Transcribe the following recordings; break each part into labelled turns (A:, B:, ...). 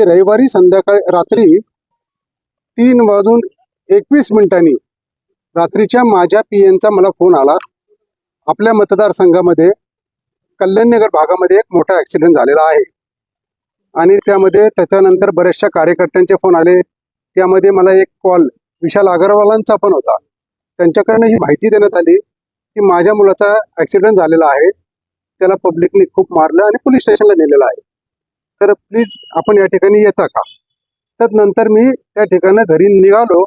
A: की रविवारी संध्याकाळी रात्री तीन वाजून एकवीस मिनिटांनी रात्रीच्या माझ्या पी एनचा मला फोन आला. आपल्या मतदारसंघामध्ये कल्याणनगर भागामध्ये एक मोठा ॲक्सिडेंट झालेला आहे. आणि त्यामध्ये त्याच्यानंतर बऱ्याचशा कार्यकर्त्यांचे फोन आले. त्यामध्ये मला एक कॉल विशाल अगरवालांचा पण होता. त्यांच्याकडनं ही माहिती देण्यात आली की माझ्या मुलाचा ॲक्सिडेंट झालेला आहे. त्याला पब्लिकने खूप मारलं आणि पोलीस स्टेशनला नेलेलं आहे. तर प्लीज आपण या ठिकाणी येता का? तर नंतर मी त्या ठिकाणी घरी निघालो.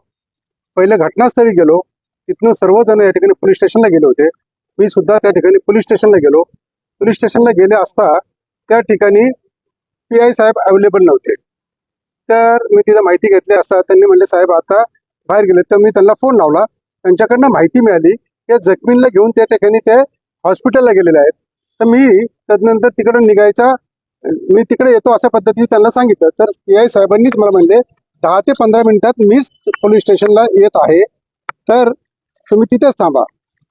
A: पहिलं घटनास्थळी गेलो. तिथनं सर्वजण या ठिकाणी पोलीस स्टेशनला गेले होते. मी सुद्धा त्या ठिकाणी पोलीस स्टेशनला गेलो. पोलीस स्टेशनला गेले असता त्या ठिकाणी पी आय साहेब अवेलेबल नव्हते. तर मी तिथं माहिती घेतली असता. त्यांनी म्हणले साहेब आता बाहेर गेले. तर मी त्यांना फोन लावला. त्यांच्याकडनं माहिती मिळाली की जखमींना घेऊन त्या ठिकाणी ते हॉस्पिटलला गेलेले आहेत. तर मी त्यानंतर तिकडं निघायचा मी तिकडे येतो अशा पद्धतीने त्यांना सांगितलं. तर पी आय साहेबांनीच मला म्हणले दहा ते पंधरा मिनिटात मीच पोलीस स्टेशनला येत आहे. तर तुम्ही तिथेच थांबा.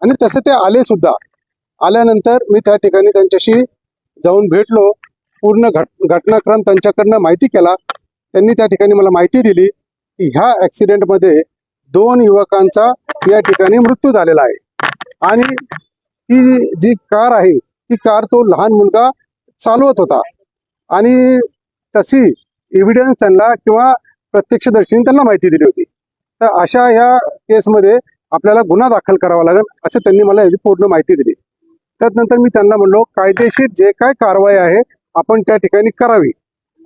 A: आणि तसे ते आले सुद्धा. आल्यानंतर मी त्या ठिकाणी त्यांच्याशी जाऊन भेटलो. पूर्ण घट घटनाक्रम त्यांच्याकडनं माहिती केला. त्यांनी त्या ठिकाणी मला माहिती दिली की ह्या ॲक्सिडेंटमध्ये दोन युवकांचा या ठिकाणी मृत्यू झालेला आहे. आणि ती जी कार आहे ती कार तो लहान मुलगा चालवत होता. आणि तशी एव्हिडन्स त्यांना किंवा प्रत्यक्षदर्शीने त्यांना माहिती दिली होती. तर अशा ह्या केसमध्ये आपल्याला गुन्हा दाखल करावा लागेल असं त्यांनी मला याची पूर्ण माहिती दिली. त्यानंतर मी त्यांना म्हणलो कायदेशीर जे काय कारवाई आहे आपण त्या ठिकाणी करावी.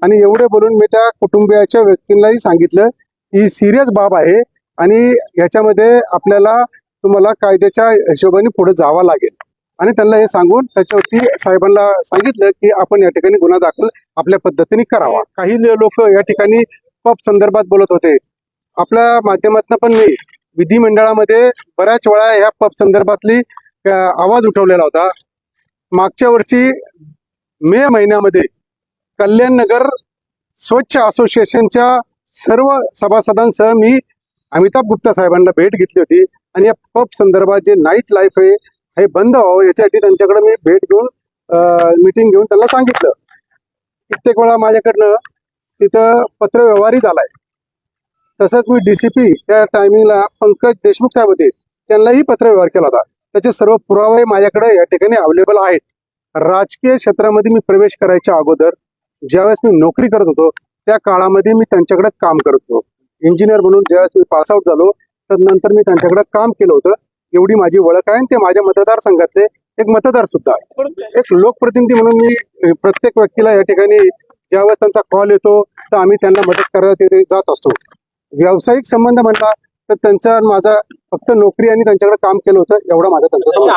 A: आणि एवढे बोलून मी त्या कुटुंबियाच्या व्यक्तींनाही सांगितलं ही सिरियस बाब आहे आणि ह्याच्यामध्ये आपल्याला तुम्हाला कायद्याच्या हिशोबाने पुढे जावं लागेल. आणि त्यांना हे सांगून त्याच्यावरती साहेबांना सांगितलं की आपण या ठिकाणी गुन्हा दाखल आपल्या पद्धतीने करावा. काही लोक या ठिकाणी पप संदर्भात बोलत होते. आपल्या माध्यमातून पण मी विधिमंडळामध्ये बऱ्याच वेळा या पब संदर्भातली आवाज उठवलेला होता. मागच्या वर्षी मे महिन्यामध्ये कल्याण नगर स्वच्छ असोसिएशनच्या सर्व सभासदांसह मी अमिताभ गुप्ता साहेबांना भेट घेतली होती. आणि या पब संदर्भात जे नाईट लाईफ आहे हे बंद व्हावं याच्यासाठी त्यांच्याकडे मी भेट घेऊन मीटिंग घेऊन त्यांना सांगितलं. कित्येक वेळा माझ्याकडनं तिथं पत्रव्यवहारही झालाय. तसंच मी डी सी पी त्या टायमिंगला पंकज देशमुख साहेब होते त्यांनाही पत्रव्यवहार केला होता. त्याचे सर्व पुरावे माझ्याकडे या ठिकाणी अवेलेबल आहेत. राजकीय क्षेत्रामध्ये मी प्रवेश करायच्या अगोदर ज्यावेळेस मी नोकरी करत होतो त्या काळामध्ये मी त्यांच्याकडे काम करत होतो. इंजिनियर म्हणून ज्यावेळेस मी पासआउट झालो तर नंतर मी त्यांच्याकडे काम केलं होतं. एवढी माझी ओळख आहे आणि ते माझ्या मतदारसंघातले एक मतदार सुद्धा आहे. एक लोकप्रतिनिधी म्हणून मी प्रत्येक व्यक्तीला या ठिकाणी ज्यावेळेस त्यांचा कॉल येतो तर आम्ही त्यांना मदत करायला तिथे जात असतो. व्यावसायिक संबंध म्हणला तर त्यांचा माझा फक्त नोकरी आणि त्यांच्याकडे काम केलं होतं एवढा माझा त्यांचा